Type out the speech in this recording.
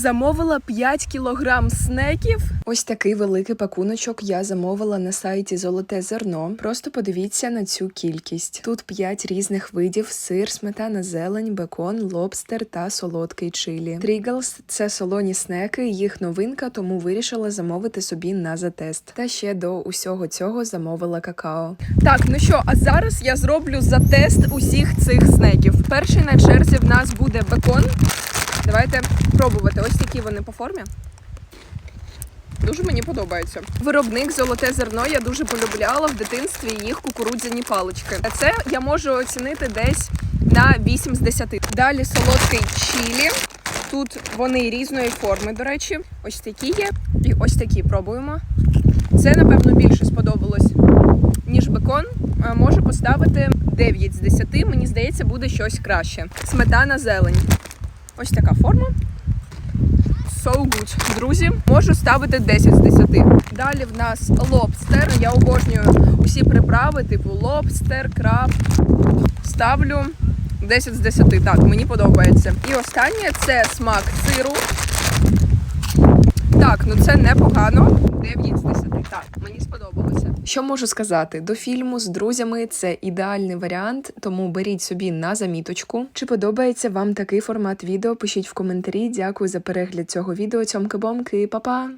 Замовила 5 кілограм снеків. Ось такий великий пакуночок я замовила на сайті Золоте зерно. Просто подивіться на цю кількість. Тут 5 різних видів: сир, сметана, зелень, бекон, лобстер та солодкий чилі. Тріглс це солоні снеки, їх новинка, тому вирішила замовити собі на затест. Та ще до усього цього замовила какао. Так, ну що, а зараз я зроблю затест усіх цих снеків. Перший на черзі в нас буде бекон. Давайте пробувати. Ось такі вони по формі. Дуже мені подобається. Виробник золоте зерно я дуже полюбляла в дитинстві їх кукурудзяні палички. А це я можу оцінити десь на 8 з 10. Далі солодкий чілі. Тут вони різної форми, до речі. Ось такі є. І ось такі пробуємо. Це, напевно, більше сподобалось, ніж бекон. Можу поставити 9 з 10. Мені здається, буде щось краще. Сметана зелень. Ось така форма. So good. Друзі, можу ставити 10 з 10. Далі в нас лобстер. Я обожнюю усі приправи, типу лобстер, краб. Ставлю 10 з 10. Так, мені подобається. І останнє це смак сиру. Ну це непогано. 9 з 10. Так, мені сподобалося. Що можу сказати? До фільму з друзями це ідеальний варіант, тому беріть собі на заміточку. Чи подобається вам такий формат відео? Пишіть в коментарі. Дякую за перегляд цього відео. Цьомки-бомки, па-па!